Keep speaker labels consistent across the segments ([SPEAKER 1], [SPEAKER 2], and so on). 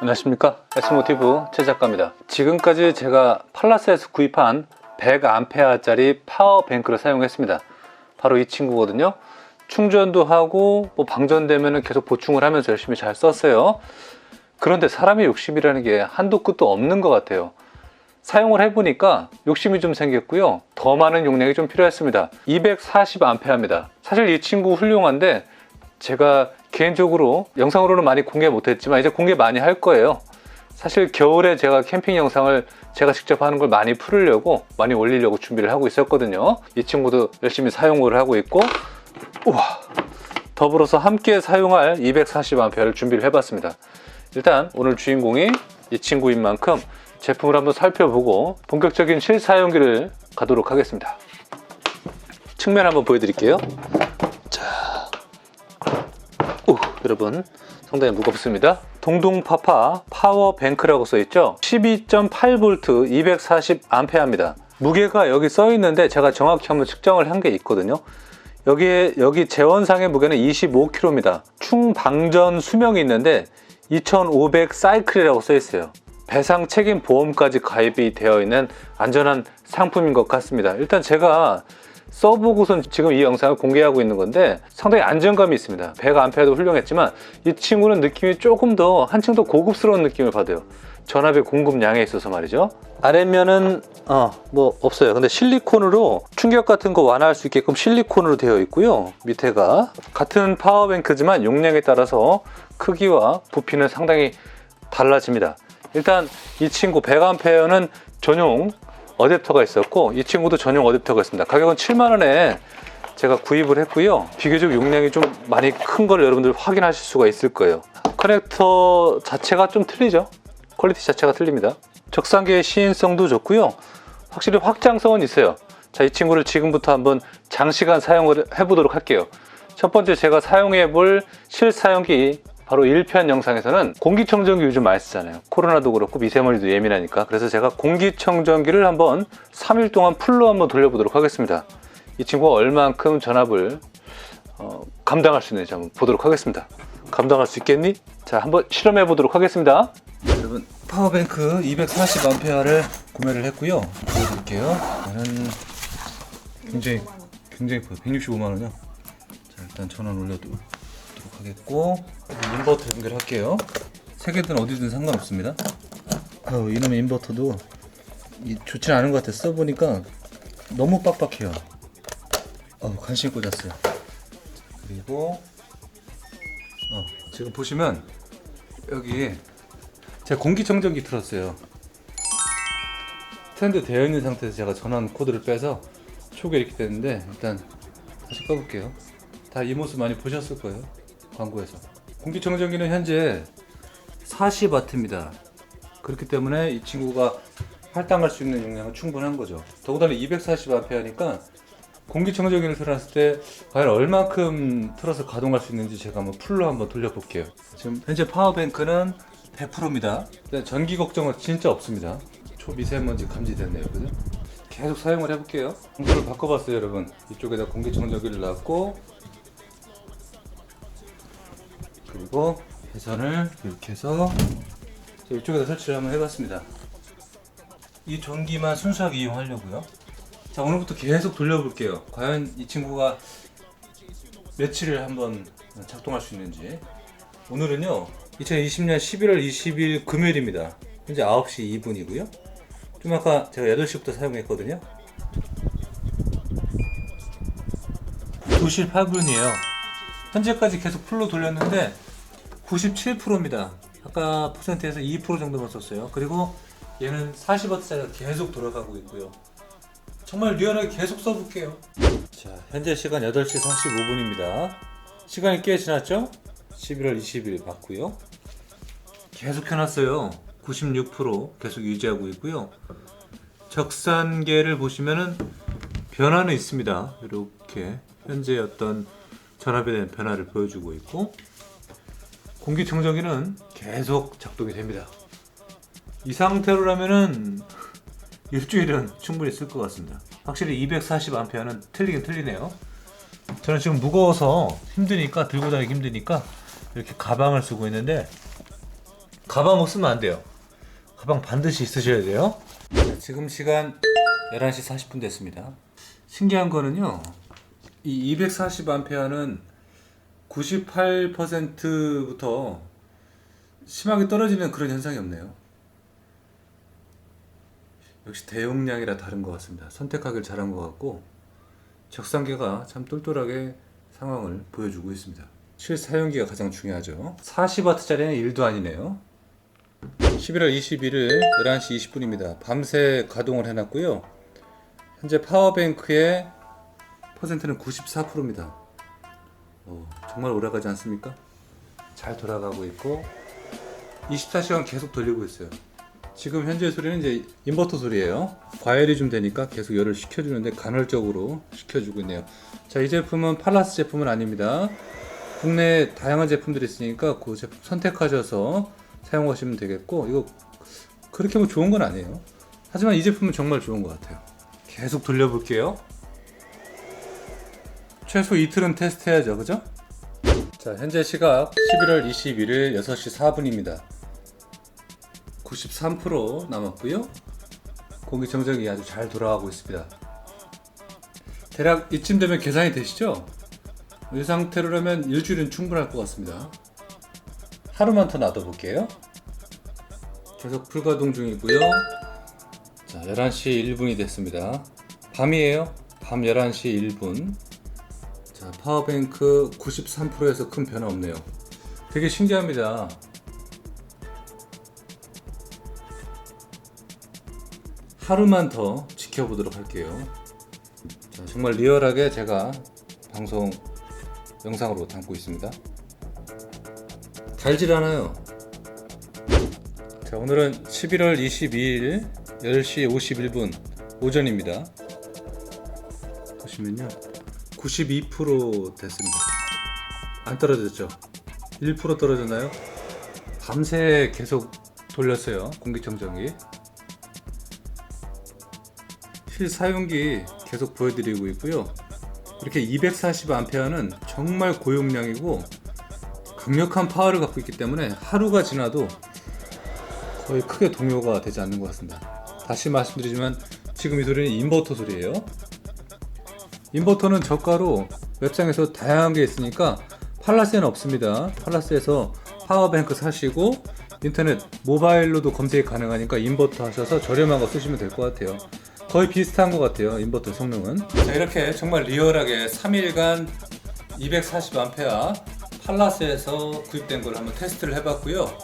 [SPEAKER 1] 안녕하십니까? S모티브 최 작가입니다. 지금까지 제가 팔라스에서 구입한 100A짜리 파워뱅크를 사용했습니다. 바로 이 친구거든요. 충전도 하고 뭐 방전되면 계속 보충을 하면서 열심히 잘 썼어요. 그런데 사람의 욕심이라는 게 한도 끝도 없는 것 같아요. 사용을 해보니까 욕심이 좀 생겼고요. 더 많은 용량이 좀 필요했습니다. 240A입니다. 사실 이 친구 훌륭한데 제가 개인적으로 영상으로는 많이 공개 못했지만 이제 공개 많이 할 거예요. 사실 겨울에 제가 캠핑 영상을 제가 직접 하는 걸 많이 풀으려고 많이 올리려고 준비를 하고 있었거든요. 이 친구도 열심히 사용을 하고 있고 우와 더불어서 함께 사용할 240A를 준비를 해봤습니다. 일단 오늘 주인공이 이 친구인 만큼 제품을 한번 살펴보고 본격적인 실사용기를 가도록 하겠습니다. 측면 한번 보여드릴게요. 여러분 상당히 무겁습니다. 동동파파 파워뱅크라고 써있죠. 12.8V 240A입니다. 무게가 여기 써있는데 제가 정확히 한번 측정을 한 게 있거든요. 여기에 여기 재원상의 무게는 25kg입니다. 충방전 수명이 있는데 2500 사이클이라고 써 있어요. 배상 책임 보험까지 가입이 되어 있는 안전한 상품인 것 같습니다. 일단 제가 써보고선 지금 이 영상을 공개하고 있는 건데 상당히 안정감이 있습니다. 배가 안 패도 훌륭했지만 이 친구는 느낌이 조금 더 한층 더 고급스러운 느낌을 받아요. 전압의 공급량에 있어서 말이죠. 아래면은 어 뭐 없어요. 근데 실리콘으로 충격 같은 거 완화할 수 있게끔 실리콘으로 되어 있고요. 밑에가 같은 파워뱅크지만 용량에 따라서 크기와 부피는 상당히 달라집니다. 일단 이 친구 100A는 전용 어댑터가 있었고 이 친구도 전용 어댑터가 있습니다. 가격은 7만 원에 제가 구입을 했고요. 비교적 용량이 좀 많이 큰 걸 여러분들 확인하실 수가 있을 거예요. 커넥터 자체가 좀 틀리죠. 퀄리티 자체가 틀립니다. 적상계의 시인성도 좋고요. 확실히 확장성은 있어요. 자, 이 친구를 지금부터 한번 장시간 사용을 해 보도록 할게요. 첫 번째 제가 사용해 볼 실사용기 바로 1편 영상에서는 공기청정기 요즘 많이 쓰잖아요. 코로나도 그렇고 미세먼지도 예민하니까. 그래서 제가 공기청정기를 한번 3일 동안 풀로 한번 돌려보도록 하겠습니다. 이 친구가 얼만큼 전압을 어, 감당할 수 있는지 한번 보도록 하겠습니다. 감당할 수 있겠니? 자, 한번 실험해 보도록 하겠습니다. 여러분, 파워뱅크 240A를 구매를 했고요. 보여드릴게요. 저는 굉장히 굉장히 커요. 165만 원이요. 자, 일단 전원 올려두도 록 하겠고 인버터 연결할게요. 세 개든 어디든 상관없습니다. 아우, 이놈의 인버터도 이, 좋지 않은 것 같아. 써보니까 너무 빡빡해요. 어, 관심 꽂았어요. 그리고 어, 지금 보시면 여기 제가 공기청정기 틀었어요. 스탠드 되어 있는 상태에서 제가 전원 코드를 빼서 초기 이렇게 됐는데 일단 다시 꺼볼게요. 다 이 모습 많이 보셨을 거예요. 광고에서. 공기청정기는 현재 40W입니다. 그렇기 때문에 이 친구가 할당할 수 있는 용량은 충분한 거죠. 더군다나 240A니까 공기청정기를 틀었을 때 과연 얼마큼 틀어서 가동할 수 있는지 제가 한번 풀로 한번 돌려볼게요. 지금 현재 파워뱅크는 100%입니다. 전기 걱정은 진짜 없습니다. 초미세먼지 감지됐네요. 그죠? 계속 사용을 해볼게요. 공구를 바꿔봤어요, 여러분. 이쪽에다 공기청정기를 놨고 그리고 배선을 이렇게 해서 이쪽에다 설치를 한번 해봤습니다. 이 전기만 순수하게 이용하려고요. 자 오늘부터 계속 돌려볼게요. 과연 이 친구가 며칠을 한번 작동할 수 있는지. 오늘은요 2020년 11월 20일 금요일입니다. 현재 9시 2분이고요. 좀 아까 제가 8시부터 사용했거든요. 2시 8분이에요. 현재까지 계속 풀로 돌렸는데 97%입니다. 아까 퍼센트에서 2% 정도만 썼어요. 그리고 얘는 40W짜리가 계속 돌아가고 있고요. 정말 유연하게 계속 써볼게요. 자, 현재 시간 8시 45분입니다. 시간이 꽤 지났죠? 11월 20일 맞고요. 계속 켜놨어요. 96% 계속 유지하고 있고요. 적산계를 보시면은 변화는 있습니다. 이렇게 현재 어떤 전압에 대한 변화를 보여주고 있고 공기청정기는 계속 작동이 됩니다. 이 상태로라면은 일주일은 충분히 쓸 것 같습니다. 확실히 240A는 틀리긴 틀리네요. 저는 지금 무거워서 힘드니까 들고 다니기 힘드니까 이렇게 가방을 쓰고 있는데 가방 없으면 안 돼요. 가방 반드시 있으셔야 돼요. 자, 지금 시간 11시 40분 됐습니다. 신기한 거는요. 이 240A는 98%부터 심하게 떨어지는 그런 현상이 없네요. 역시 대용량이라 다른 것 같습니다. 선택하기를 잘한 것 같고 적상계가 참 똘똘하게 상황을 보여주고 있습니다. 실사용기가 가장 중요하죠. 40W짜리는 1도 아니네요. 11월 21일 11시 20분입니다. 밤새 가동을 해놨고요. 현재 파워뱅크의 퍼센트는 94%입니다. 어, 정말 오래가지 않습니까? 잘 돌아가고 있고 24시간 계속 돌리고 있어요. 지금 현재 소리는 이제 인버터 소리예요. 과열이 좀 되니까 계속 열을 식혀주는데 간헐적으로 식혀주고 있네요. 자, 이 제품은 팔라스 제품은 아닙니다. 국내 다양한 제품들이 있으니까 그 제품 선택하셔서 사용하시면 되겠고 이거 그렇게 뭐 좋은 건 아니에요. 하지만 이 제품은 정말 좋은 것 같아요. 계속 돌려볼게요. 최소 이틀은 테스트해야죠, 그죠? 자, 현재 시각 11월 21일 6시 4분입니다. 93% 남았고요. 공기 정적이 아주 잘 돌아가고 있습니다. 대략 이쯤 되면 계산이 되시죠? 이 상태로라면 일주일은 충분할 것 같습니다. 하루만 더 놔둬볼게요. 계속 불가동 중이고요. 자, 11시 1분이 됐습니다. 밤이에요. 밤 11시 1분. 자, 파워뱅크 93%에서 큰 변화 없네요. 되게 신기합니다. 하루만 더 지켜보도록 할게요. 자, 정말 리얼하게 제가 방송 영상으로 담고 있습니다. 달질 않아요. 자, 오늘은 11월 22일 10시 51분 오전입니다. 보시면요. 92% 됐습니다. 안 떨어졌죠? 1% 떨어졌나요? 밤새 계속 돌렸어요. 공기청정기. 실사용기 계속 보여드리고 있고요. 이렇게 240A는 정말 고용량이고 강력한 파워를 갖고 있기 때문에 하루가 지나도 거의 크게 동요가 되지 않는 것 같습니다. 다시 말씀드리지만 지금 이 소리는 인버터 소리예요. 인버터는 저가로 웹상에서 다양한 게 있으니까 팔라스에는 없습니다. 팔라스에서 파워뱅크 사시고 인터넷 모바일로도 검색이 가능하니까 인버터 하셔서 저렴한 거 쓰시면 될 것 같아요. 거의 비슷한 것 같아요. 인버터 성능은. 자, 이렇게 정말 리얼하게 3일간 240A 팔라스에서 구입된 걸 한번 테스트를 해봤고요.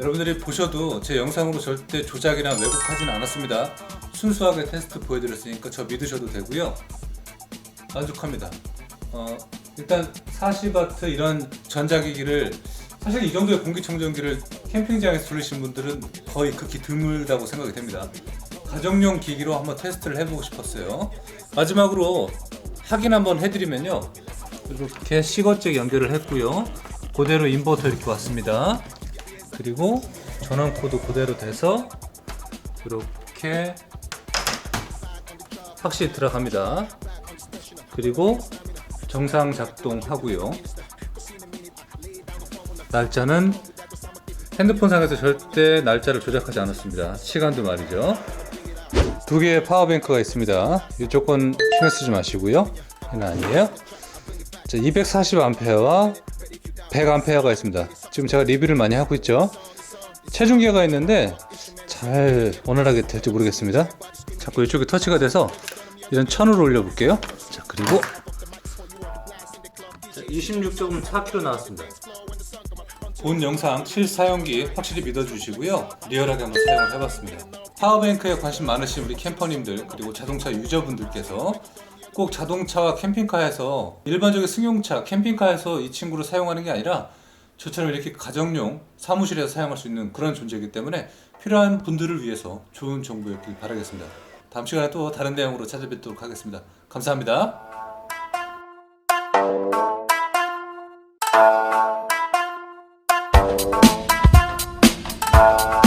[SPEAKER 1] 여러분들이 보셔도 제 영상으로 절대 조작이나 왜곡하지는 않았습니다. 순수하게 테스트 보여드렸으니까 저 믿으셔도 되고요. 만족합니다. 어, 일단 40W 이런 전자기기를 사실 이 정도의 공기청정기를 캠핑장에서 돌리신 분들은 거의 극히 드물다고 생각이 됩니다. 가정용 기기로 한번 테스트를 해보고 싶었어요. 마지막으로 확인 한번 해드리면요. 이렇게 시거잭 연결을 했고요. 그대로 인버터 이렇게 왔습니다. 그리고 전원 코드 그대로 돼서 이렇게 확실히 들어갑니다. 그리고 정상 작동하고요. 날짜는 핸드폰 상에서 절대 날짜를 조작하지 않았습니다. 시간도 말이죠. 두 개의 파워뱅크가 있습니다. 이쪽 건 신경 쓰지 마시고요. 이는 아니에요. 자, 240A와 100A가 있습니다. 지금 제가 리뷰를 많이 하고 있죠. 체중계가 있는데 잘 원활하게 될지 모르겠습니다. 자꾸 이쪽에 터치가 돼서 이런 천으로 올려볼게요. 자, 그리고 26.4kg 나왔습니다. 본 영상 실 사용기 확실히 믿어주시고요. 리얼하게 한번 사용을 해봤습니다. 파워뱅크에 관심 많으신 우리 캠퍼님들 그리고 자동차 유저분들께서 꼭 자동차와 캠핑카에서 일반적인 승용차, 캠핑카에서 이 친구를 사용하는 게 아니라 저처럼 이렇게 가정용 사무실에서 사용할 수 있는 그런 존재이기 때문에 필요한 분들을 위해서 좋은 정보였길 바라겠습니다. 다음 시간에 또 다른 내용으로 찾아뵙도록 하겠습니다. 감사합니다.
[SPEAKER 2] Thank you.